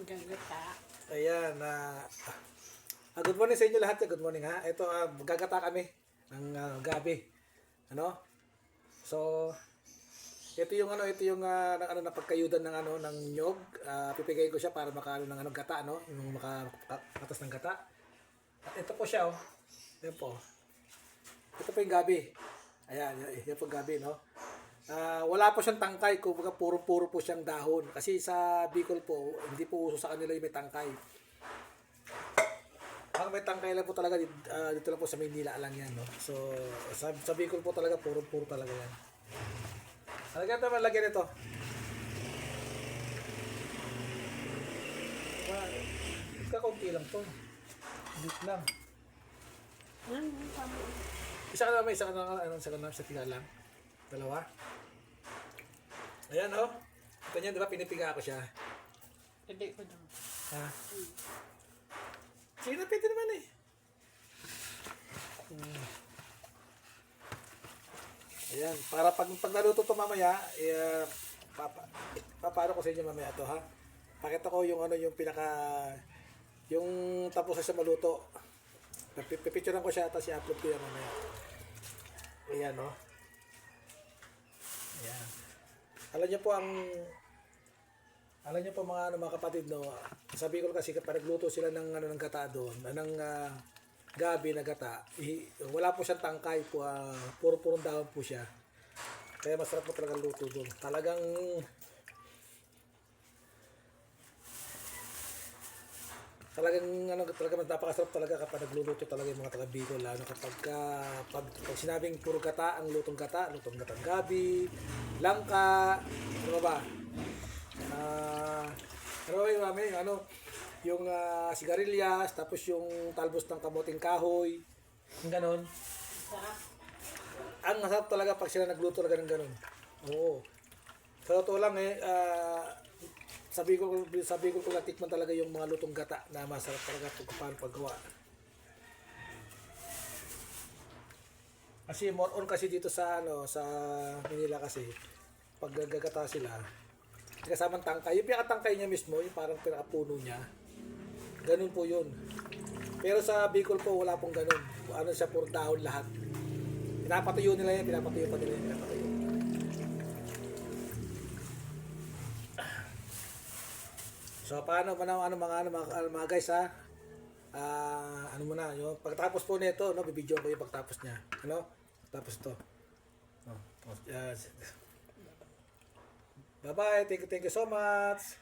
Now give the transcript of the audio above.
Gagata. Ayan, na ah, good morning sa inyo lahat. Good morning ha. Ito, ah, gagata kami ng ah, gabi. Ano? So, ito yung ano, ito yung ah, ng, ano na pagkayudan ng ano ng nyog. Ah, pipigay ko siya para makaano ng ano gata, no? Yung makatas ng gata. At ito po siya, oh. Yan po. Ito po yung gabi. Ayan, yan, yan po gabi, no? Ah, wala po siyang tangkay, kumbaga puro-puro po siyang dahon. Kasi sa Bicol po, hindi po uso sa kanila yung may tangkay. Ang may tangkay lang po talaga dito, ah, dito lang po sa Maynila lang yan, no? So, sa, sa Bicol po talaga, puro-puro talaga yan. Halagyan naman, lagyan ito. Kakaunti lang to. Bit lang. Ano. Isa ka naman, isa ka naman, ano, isa ka naman, isa tira lang. Dalawa. Ayan, oh. Ito niya, di ba, pinipiga ko siya. Hindi ko daw. Ha? Sige na, pwede naman eh. Hmm. Ayan, para pag, pag naluto to mamaya, eh, papa, papaano ko sa inyo mamaya to ha. Pakita ko yung ano yung pinaka yung tapos siya maluto. Pipicturean ko siya tapos i-upload ko yan mamaya. Ayan no. Ayan. Alam niyo po ang alam niyo po mga ano, mga kapatid no, sabi ko kasi kapag nagluto sila ng ano ng gata doon, ng ah, gabi na gata, i- wala po siyang tangkay po, ah, puro-purong dahon po siya. Kaya masarap po talaga luto doon. Talagang talagang ano talaga napakasarap talaga kapag nagluluto talaga yung mga taga Bicol lalo kapag ka, pag, pag sinabing puro gata ang lutong gata lutong gatang gabi langka ano ba Ah, ano ba yung mami? Ano? Yung ah, sigarilyas, tapos yung talbos ng kamuting kahoy. Yung ganon. Ang masarap talaga pag sila nagluto talaga ng ganon. Oo. Sa totoo lang eh, ah, sabi ko, sabi ko kung natikman talaga yung mga lutong gata na masarap talaga kung paano paggawa. Kasi more on kasi dito sa ano sa Manila kasi pag gagata sila kasamang tangkay. Yung pinakatangkay niya mismo, yung parang pinakapuno niya. Ganun po yun. Pero sa Bicol po, wala pong ganun. Ano siya, puro dahon lahat. Pinapatuyo nila yan, pinapatuyo pa nila yan, pinapatuyo. So paano paano ano mga ano mga, ano, mga guys ha? Ah, ano muna, yung pagtapos po nito, no, bibidyo ko yung pagtapos niya. Ano? Tapos to. Oh, oh, yes. Bye-bye. Thank you, thank you so much.